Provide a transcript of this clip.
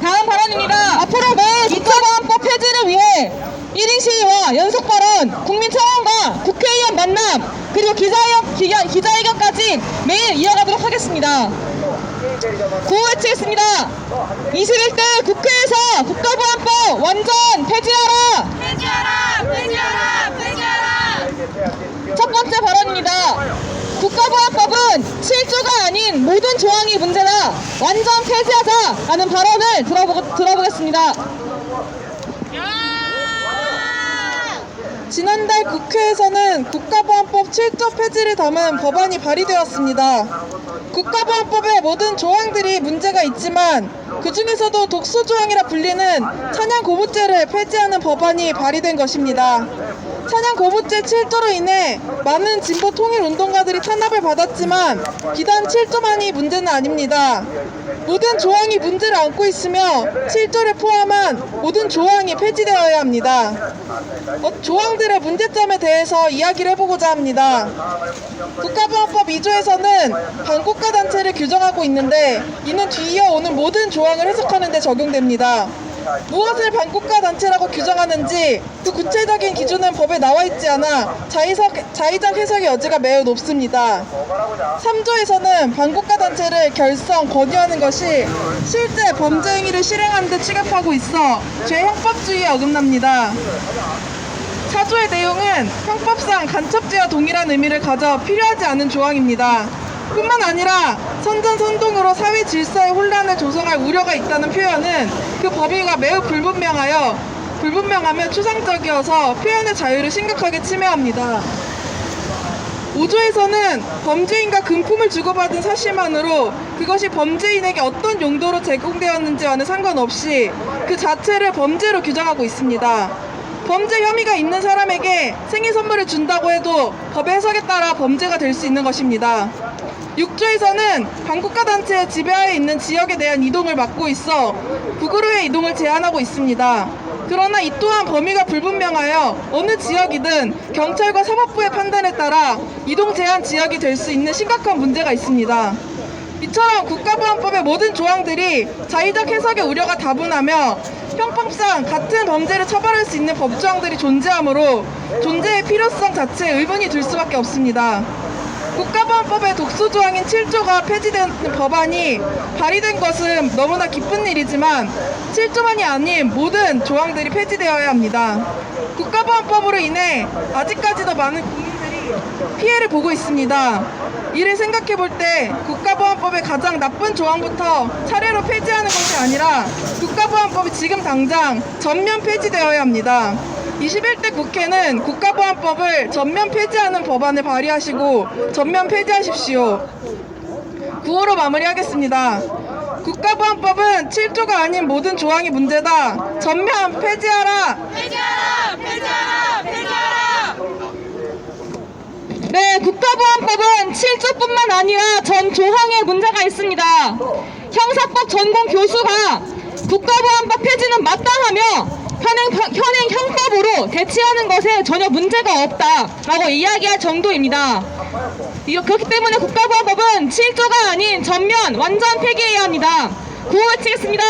다음 발언입니다. 앞으로 매일 국가보안법 폐지를 위해 1인 시위와 연속 발언, 국민 청원과 국회의원 만남, 그리고 기자회견, 기자, 기자회견까지 매일 이어가도록 하겠습니다. 구호 외치겠습니다. 21대 국회에서 국가보안법 완전 폐지하라! 폐지하라! 폐지하라! 폐지하라! 첫 번째 발언입니다. 국가보안법은 7조가 아닌 모든 조항이 문제다. 완전 폐지하자. 라는 발언을 들어보, 들어보겠습니다. 지난달 국회에서는 국가보안법 7조 폐지를 담은 법안이 발의되었습니다. 국가보안법의 모든 조항들이 문제가 있지만 그 중에서도 독소 조항이라 불리는 찬양 고무죄를 폐지하는 법안이 발의된 것입니다. 찬양 고무죄 7조로 인해 많은 진보 통일 운동가들이 탄압을 받았지만 비단 7조만이 문제는 아닙니다. 모든 조항이 문제를 안고 있으며 7조를 포함한 모든 조항이 폐지되어야 합니다. 어, 조항들의 문제점에 대해서 이야기를 해보고자 합니다. 국가보안법 2조에서는 반국가 단체를 규정하고 있는데 이는 뒤이어 오는 모든 조항을 해석하는 데 적용됩니다. 무엇을 반국가 단체라고 규정하는지 그 구체적인 기준은 법에 나와 있지 않아 자의석, 자의적 해석의 여지가 매우 높습니다. 3조에서는 반국가 단체를 결성, 권유하는 것이 실제 범죄 행위를 실행하는 데 취급하고 있어 죄 형법주의에 어긋납니다. 사조의 내용은 형법상 간첩죄와 동일한 의미를 가져 필요하지 않은 조항입니다. 뿐만 아니라 선전선동으로 사회 질서의 혼란을 조성할 우려가 있다는 표현은 그 범위가 매우 불분명하여 불분명하며 추상적이어서 표현의 자유를 심각하게 침해합니다. 5조에서는 범죄인과 금품을 주고받은 사실만으로 그것이 범죄인에게 어떤 용도로 제공되었는지와는 상관없이 그 자체를 범죄로 규정하고 있습니다. 범죄 혐의가 있는 사람에게 생일 선물을 준다고 해도 법의 해석에 따라 범죄가 될 수 있는 것입니다. 6조에서는 반국가 단체의 지배하에 있는 지역에 대한 이동을 막고 있어 북으로의 이동을 제한하고 있습니다. 그러나 이 또한 범위가 불분명하여 어느 지역이든 경찰과 사법부의 판단에 따라 이동 제한 지역이 될 수 있는 심각한 문제가 있습니다. 이처럼 국가보안법의 모든 조항들이 자의적 해석의 우려가 다분하며 형법상 같은 범죄를 처벌할 수 있는 법조항들이 존재하므로 존재의 필요성 자체에 의문이 들 수밖에 없습니다. 국가보안법의 독소 조항인 7조가 폐지된 법안이 발의된 것은 너무나 기쁜 일이지만 7조만이 아닌 모든 조항들이 폐지되어야 합니다. 국가보안법으로 인해 아직까지도 많은 국민들이 피해를 보고 있습니다. 이를 생각해 볼 때 국가보안법의 가장 나쁜 조항부터 차례로 폐지하는 것이 아니라 국가보안법이 지금 당장 전면 폐지되어야 합니다. 21대 국회는 국가보안법을 전면 폐지하는 법안을 발의하시고 전면 폐지하십시오. 구호로 마무리하겠습니다. 국가보안법은 7조가 아닌 모든 조항이 문제다. 전면 폐지하라! 폐지하라! 폐지하라! 폐지하라! 네, 국가보안법은 7조뿐만 아니라 전 조항에 문제가 있습니다. 형사법 전공 교수가 국가보안법 폐지는 마땅하며 현행, 현행 형법으로 대치하는 것에 전혀 문제가 없다라고 이야기할 정도입니다. 그렇기 때문에 국가보안법은 7조가 아닌 전면 완전 폐기해야 합니다. 구호 외치겠습니다.